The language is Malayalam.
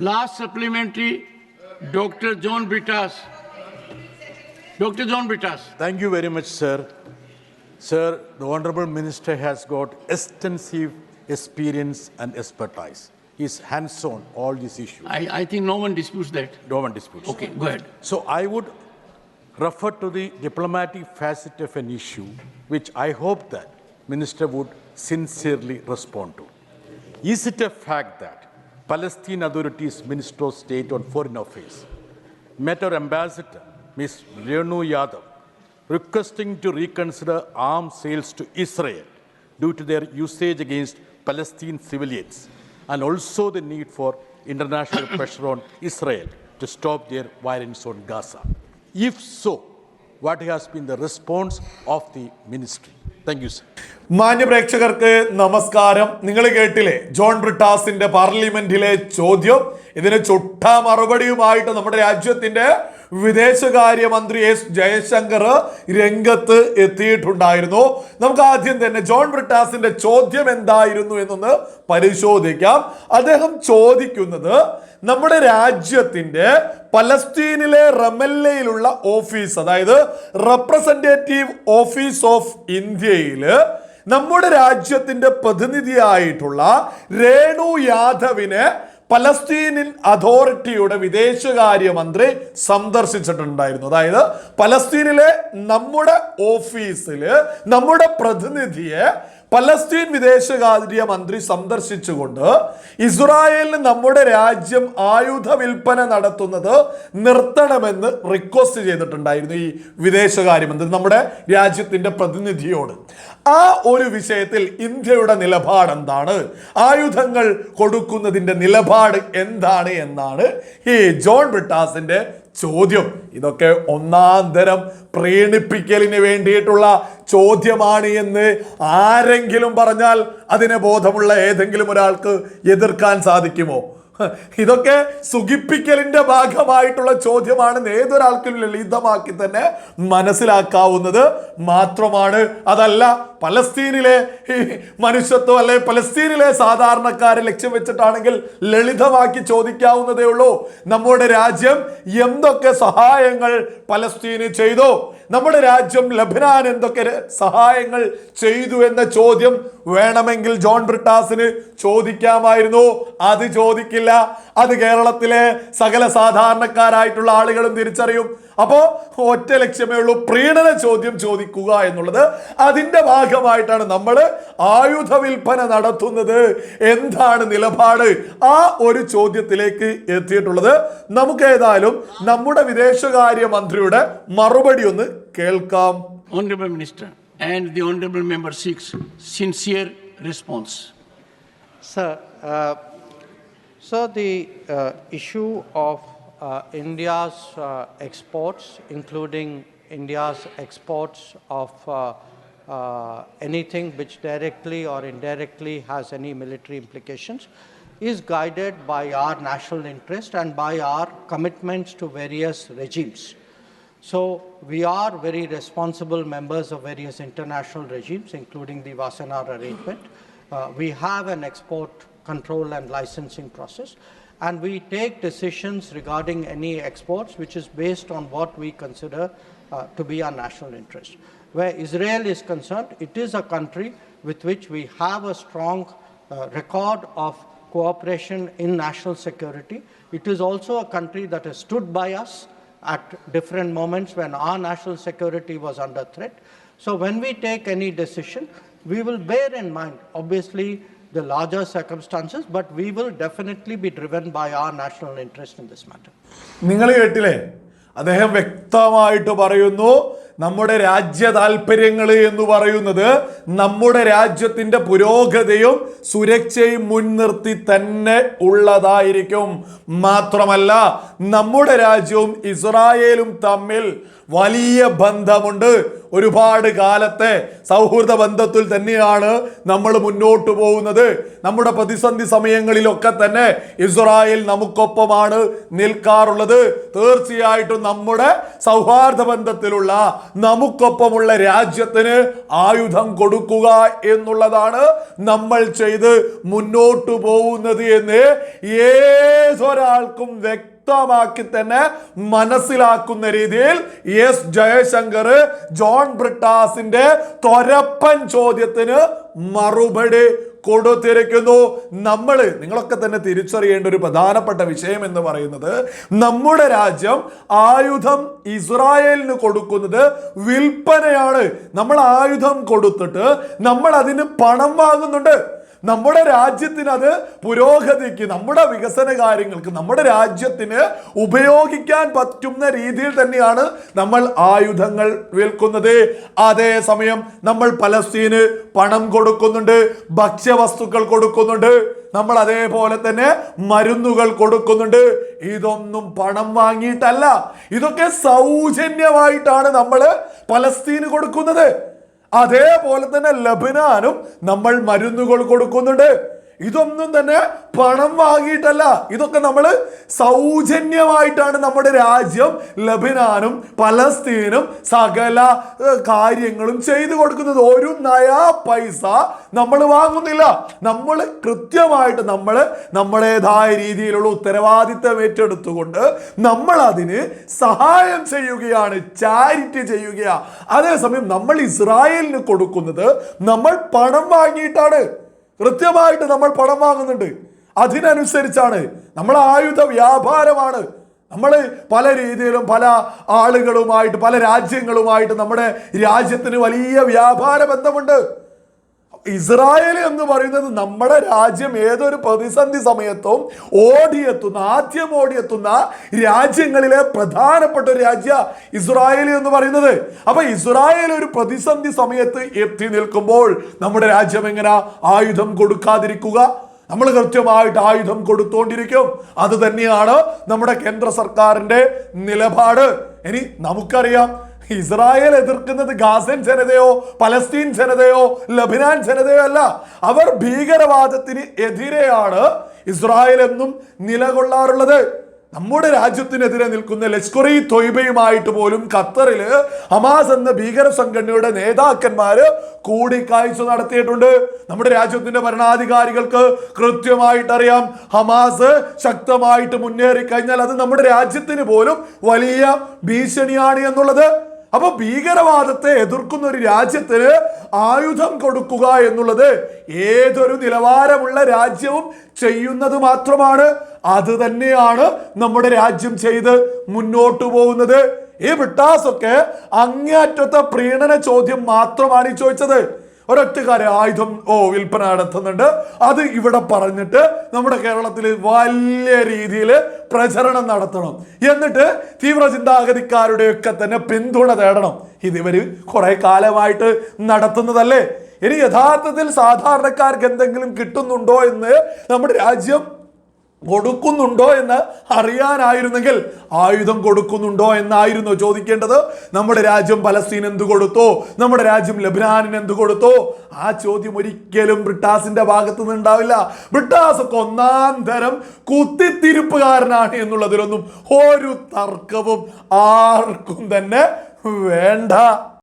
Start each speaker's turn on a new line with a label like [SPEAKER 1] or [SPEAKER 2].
[SPEAKER 1] Last supplementary, Dr. John Britas. Dr. John Britas.
[SPEAKER 2] Thank you very much, sir. Sir, the Honorable Minister has got extensive experience and expertise. He's hands-on all these issues.
[SPEAKER 1] I, I think no one disputes that.
[SPEAKER 2] No one disputes.
[SPEAKER 1] Okay, go ahead.
[SPEAKER 2] So I would refer to the diplomatic facet of an issue, which I hope that Minister would sincerely respond to. Is it a fact that Palestine Authority's Minister of State on Foreign Affairs met our ambassador, Ms. Renu Yadav, requesting to reconsider arms sales to Israel due to their usage against Palestinian civilians and also the need for international pressure on Israel to stop their violence on Gaza? If so, what has been the response of the ministry? Thank you sir.
[SPEAKER 3] മാന്യ പ്രേക്ഷകർക്ക് നമസ്കാരം. നിങ്ങൾ കേട്ടില്ലേ ജോൺ ബ്രിട്ടാസിന്റെ പാർലമെന്റിലെ ചോദ്യം? ഇതിന് ചുട്ട മറുപടിയുമായിട്ട് നമ്മുടെ രാജ്യത്തിന്റെ വിദേശകാര്യമന്ത്രി എസ് ജയശങ്കർ രംഗത്ത് എത്തിയിട്ടുണ്ടായിരുന്നു. നമുക്ക് ആദ്യം തന്നെ ജോൺ ബ്രിട്ടാസിന്റെ ചോദ്യം എന്തായിരുന്നു എന്നൊന്ന് പരിശോധിക്കാം. അദ്ദേഹം ചോദിക്കുന്നത് നമ്മുടെ രാജ്യത്തിന്റെ പലസ്തീനിലെ റമല്ലയിലുള്ള ഓഫീസ് അതായത് റെപ്രസെന്റേറ്റീവ് ഓഫീസ് ഓഫ് ഇന്ത്യയിൽ നമ്മുടെ രാജ്യത്തിന്റെ പ്രതിനിധിയായിട്ടുള്ള രേണു യാദവിനെ പലസ്തീനിൻ അതോറിറ്റിയുടെ വിദേശകാര്യമന്ത്രി സന്ദർശിച്ചിട്ടുണ്ടായിരുന്നു. അതായത് പലസ്തീനിലെ നമ്മുടെ ഓഫീസിൽ നമ്മുടെ പ്രതിനിധിയെ പലസ്തീൻ വിദേശകാര്യ മന്ത്രി സന്ദർശിച്ചുകൊണ്ട് ഇസ്രായേലിന് നമ്മുടെ രാജ്യം ആയുധ വിൽപ്പന നടത്തുന്നത് നിർത്തണമെന്ന് റിക്വസ്റ്റ് ചെയ്തിട്ടുണ്ടായിരുന്നു ഈ വിദേശകാര്യമന്ത്രി നമ്മുടെ രാജ്യത്തിന്റെ പ്രതിനിധിയോട്. ആ ഒരു വിഷയത്തിൽ ഇന്ത്യയുടെ നിലപാട് എന്താണ് ആയുധങ്ങൾ കൊടുക്കുന്നതിന്റെ നിലപാട് എന്താണ് എന്നാണ് ഈ ജോൺ ബ്രിട്ടാസിന്റെ ചോദ്യം. ഇതൊക്കെ ഒന്നാം തരം പ്രീണിപ്പിക്കലിന് വേണ്ടിയിട്ടുള്ള ചോദ്യമാണ് എന്ന് ആരെങ്കിലും പറഞ്ഞാൽ അതിനെ ബോധമുള്ള ഏതെങ്കിലും ഒരാൾക്ക് എതിർക്കാൻ സാധിക്കുമോ? ഇതൊക്കെ സുഖിപ്പിക്കലിന്റെ ഭാഗമായിട്ടുള്ള ചോദ്യമാണെന്ന് ഏതൊരാൾക്കും ലളിതമാക്കി തന്നെ മനസ്സിലാക്കാവുന്നത് മാത്രമാണ്. അതല്ല പലസ്തീനിലെ ഈ മനുഷ്യത്വം അല്ലെ പലസ്തീനിലെ സാധാരണക്കാരെ ലക്ഷ്യം വെച്ചിട്ടാണെങ്കിൽ ലളിതമാക്കി ചോദിക്കാവുന്നതേ ഉള്ളൂ. നമ്മുടെ രാജ്യം എന്തൊക്കെ സഹായങ്ങൾ പലസ്തീന് ചെയ്തു? നമ്മുടെ രാജ്യം ലബനാൻ എന്തൊക്കെ സഹായങ്ങൾ ചെയ്തു എന്ന ചോദ്യം വേണമെങ്കിൽ ജോൺ ബ്രിട്ടാസിന് ചോദിക്കാമായിരുന്നു. അത് ചോദിക്കില്ല. അത് കേരളത്തിലെ സകല സാധാരണക്കാരായിട്ടുള്ള ആളുകളും തിരിച്ചറിയും. അപ്പോ ഒറ്റ ലക്ഷ്യമേ ഉള്ളൂ. പ്രീണന ചോദ്യം ചോദിക്കുക എന്നുള്ളത് അതിന്റെ ഭാഗമായിട്ടാണ് നമ്മൾ ആയുധ വിൽപ്പന നടത്തുന്നത്. എന്താണ് നിലപാട്? ആ ഒരു ചോദ്യത്തിലേക്ക് എത്തിയിട്ടുള്ളത്. നമുക്ക് ഏതായാലും നമ്മുടെ വിദേശകാര്യ മന്ത്രിയുടെ മറുപടി ഒന്ന് കേൾക്കാം.
[SPEAKER 1] Honourable minister and the honourable member six sincere response
[SPEAKER 4] sir sir the issue of India's exports including India's exports of uh, anything which directly or indirectly has any military implications, is guided by our national interest and by our commitments to various regimes. So we are very responsible members of various international regimes, including the Wassenaar arrangement. Uh, we have an export control and licensing process, and we take decisions regarding any exports which is based on what we consider uh, to be our national interest. Where Israel is concerned, it is a country with which we have a strong uh, record of cooperation in national security. It is also a country that has stood by us at different moments when our national security was under threat. So when we take any decision, we will bear in mind, obviously, the larger circumstances, but we will definitely be driven by our national interest in this matter.
[SPEAKER 3] നിങ്ങൾ കേട്ടില്ലേ അദ്ദേഹം വ്യക്തമായിട്ട് പറയുന്നു നമ്മുടെ രാജ്യ താല്പര്യങ്ങൾ എന്ന് പറയുന്നത് നമ്മുടെ രാജ്യത്തിന്റെ പുരോഗതിയും സുരക്ഷയും മുൻനിർത്തി തന്നെ ഉള്ളതായിരിക്കും. മാത്രമല്ല നമ്മുടെ രാജ്യവും ഇസ്രായേലും തമ്മിൽ വലിയ ബന്ധമുണ്ട്. ഒരുപാട് കാലത്തെ സൗഹൃദ ബന്ധത്തിൽ തന്നെയാണ് നമ്മൾ മുന്നോട്ട് പോകുന്നത്. നമ്മുടെ പ്രതിസന്ധി സമയങ്ങളിലൊക്കെ തന്നെ ഇസ്രായേൽ നമുക്കൊപ്പമാണ് നിൽക്കാറുള്ളത്. തീർച്ചയായിട്ടും നമ്മുടെ സൗഹാർദ്ദ ബന്ധത്തിലുള്ള നമുക്കൊപ്പമുള്ള രാജ്യത്തിന് ആയുധം കൊടുക്കുക എന്നുള്ളതാണ് നമ്മൾ ചെയ്ത് മുന്നോട്ടു പോകുന്നത് എന്ന് ഏതൊരാൾക്കും വ്യക്തമാക്കി തന്നെ മനസ്സിലാക്കുന്ന രീതിയിൽ എസ് ജയശങ്കർ ജോൺ ബ്രിട്ടാസിന്റെ തൊരപ്പൻ ചോദ്യത്തിന് മറുപടി കൊടുത്തിരിക്കുന്നു. നമ്മൾ നിങ്ങളൊക്കെ തന്നെ തിരിച്ചറിയേണ്ട ഒരു പ്രധാനപ്പെട്ട വിഷയം എന്ന് പറയുന്നത് നമ്മുടെ രാജ്യം ആയുധം ഇസ്രായേലിന് കൊടുക്കുന്നത് വിൽപ്പനയാണ്. നമ്മൾ ആയുധം കൊടുത്തിട്ട് നമ്മൾ അതിന് പണം വാങ്ങുന്നുണ്ട്. നമ്മുടെ രാജ്യത്തിന് അത് പുരോഗതിക്ക് നമ്മുടെ വികസന കാര്യങ്ങൾക്ക് നമ്മുടെ രാജ്യത്തിന് ഉപയോഗിക്കാൻ പറ്റുന്ന രീതിയിൽ തന്നെയാണ് നമ്മൾ ആയുധങ്ങൾ വിൽക്കുന്നത്. അതേസമയം നമ്മൾ പലസ്തീന് പണം കൊടുക്കുന്നുണ്ട് ഭക്ഷ്യവസ്തുക്കൾ കൊടുക്കുന്നുണ്ട് നമ്മൾ അതേപോലെ തന്നെ മരുന്നുകൾ കൊടുക്കുന്നുണ്ട്. ഇതൊന്നും പണം വാങ്ങിയിട്ടല്ല ഇതൊക്കെ സൗജന്യമായിട്ടാണ് നമ്മൾ പലസ്തീന് കൊടുക്കുന്നത്. അതേപോലെ തന്നെ ലബനാനും നമ്മൾ മരുന്നുകൾ കൊടുക്കുന്നുണ്ട്. ഇതൊന്നും തന്നെ പണം വാങ്ങിയിട്ടല്ല. ഇതൊക്കെ നമ്മൾ സൗജന്യമായിട്ടാണ് നമ്മുടെ രാജ്യം ലബിനാനും പലസ്തീനും സകല കാര്യങ്ങളും ചെയ്തു കൊടുക്കുന്നത്. ഒരു നയാ പൈസ നമ്മൾ വാങ്ങുന്നില്ല. നമ്മൾ കൃത്യമായിട്ട് നമ്മൾ നമ്മുടേതായ രീതിയിലുള്ള ഉത്തരവാദിത്തം ഏറ്റെടുത്തുകൊണ്ട് നമ്മൾ അതിന് സഹായം ചെയ്യുകയാണ് ചാരിറ്റി ചെയ്യുകയാണ്. അതേസമയം നമ്മൾ ഇസ്രായേലിന് കൊടുക്കുന്നത് നമ്മൾ പണം വാങ്ങിയിട്ടാണ്. കൃത്യമായിട്ട് നമ്മൾ പണം വാങ്ങുന്നുണ്ട്. അതിനനുസരിച്ചാണ്. നമ്മൾ ആയുധ വ്യാപാരമാണ്. നമ്മൾ പല രീതിയിലും പല ആളുകളുമായിട്ട് പല രാജ്യങ്ങളുമായിട്ട് നമ്മുടെ രാജ്യത്തിന് വലിയ വ്യാപാര ബന്ധമുണ്ട്. ഇസ്രായേൽ എന്ന് പറയുന്നത് നമ്മുടെ രാജ്യം ഏതൊരു പ്രതിസന്ധി സമയത്തും ഓടിയെത്തുന്ന ആദ്യം ഓടിയെത്തുന്ന രാജ്യങ്ങളിലെ പ്രധാനപ്പെട്ട ഒരു രാജ്യ ഇസ്രായേൽ എന്ന് പറയുന്നത്. അപ്പൊ ഇസ്രായേൽ ഒരു പ്രതിസന്ധി സമയത്ത് എത്തി നിൽക്കുമ്പോൾ നമ്മുടെ രാജ്യം എങ്ങനെ ആയുധം കൊടുക്കാതിരിക്കുക? നമ്മൾ കൃത്യമായിട്ട് ആയുധം കൊടുത്തുകൊണ്ടിരിക്കും അത് തന്നെയാണ് നമ്മുടെ കേന്ദ്ര സർക്കാരിന്റെ നിലപാട്. ഇനി നമുക്കറിയാം ഇസ്രായേൽ എതിർക്കുന്നത് ഗാസൻ ജനതയോ പലസ്തീൻ ജനതയോ ലബിനാൻ ജനതയോ അല്ല. അവർ ഭീകരവാദത്തിന് എതിരെയാണ് ഇസ്രായേൽ എന്നും നിലകൊള്ളാറുള്ളത്. നമ്മുടെ രാജ്യത്തിനെതിരെ നിൽക്കുന്ന ലഷ്കറി തൊയ്ബയുമായിട്ട് പോലും ഖത്തറിൽ ഹമാസ് എന്ന ഭീകര സംഘടനയുടെ നേതാക്കന്മാര് കൂടിക്കാഴ്ച നടത്തിയിട്ടുണ്ട്. നമ്മുടെ രാജ്യത്തിന്റെ ഭരണാധികാരികൾക്ക് കൃത്യമായിട്ട് അറിയാം ഹമാസ് ശക്തമായിട്ട് മുന്നേറി കഴിഞ്ഞാൽ അത് നമ്മുടെ രാജ്യത്തിന് പോലും വലിയ ഭീഷണിയാണ് എന്നുള്ളത്. അപ്പൊ ഭീകരവാദത്തെ എതിർക്കുന്ന ഒരു രാജ്യത്തിന് ആയുധം കൊടുക്കുക എന്നുള്ളത് ഏതൊരു നിലവാരമുള്ള രാജ്യവും ചെയ്യുന്നത് മാത്രമാണ്. അത് തന്നെയാണ് നമ്മുടെ രാജ്യം ചെയ്ത് മുന്നോട്ടു പോകുന്നത്. ഈ വിട്ടാസൊക്കെ അങ്ങേയറ്റത്തെ പ്രീണന ചോദ്യം മാത്രമാണ് ഈ ചോദിച്ചത്. ഒരൊറ്റക്കാരെ ആയുധം ഓ വിൽപ്പന നടത്തുന്നുണ്ട്. അത് ഇവിടെ പറഞ്ഞിട്ട് നമ്മുടെ കേരളത്തിൽ വലിയ രീതിയിൽ പ്രചരണം നടത്തണം. എന്നിട്ട് തീവ്ര ചിന്താഗതിക്കാരുടെയൊക്കെ തന്നെ പിന്തുണ തേടണം. ഇതിവർ കുറെ കാലമായിട്ട് നടത്തുന്നതല്ലേ? ഇനി യഥാർത്ഥത്തിൽ സാധാരണക്കാർക്ക് എന്തെങ്കിലും കിട്ടുന്നുണ്ടോ എന്ന് നമ്മുടെ രാജ്യം കൊടുക്കുന്നുണ്ടോ എന്ന് അറിയാനായിരുന്നെങ്കിൽ ആയുധം കൊടുക്കുന്നുണ്ടോ എന്നായിരുന്നു ചോദിക്കേണ്ടത്. നമ്മുടെ രാജ്യം പലസ്തീൻ എന്ത് കൊടുത്തു? നമ്മുടെ രാജ്യം ലബനാനിന് എന്ത് കൊടുത്തു? ആ ചോദ്യം ഒരിക്കലും ബ്രിട്ടാസിന്റെ ഭാഗത്തു നിന്ന് ഉണ്ടാവില്ല. ബ്രിട്ടാസ് ഒക്കെ ഒന്നാം തരം കുത്തിത്തിരിപ്പുകാരനാണ് എന്നുള്ളതിലൊന്നും ഒരു തർക്കവും ആർക്കും തന്നെ വേണ്ട.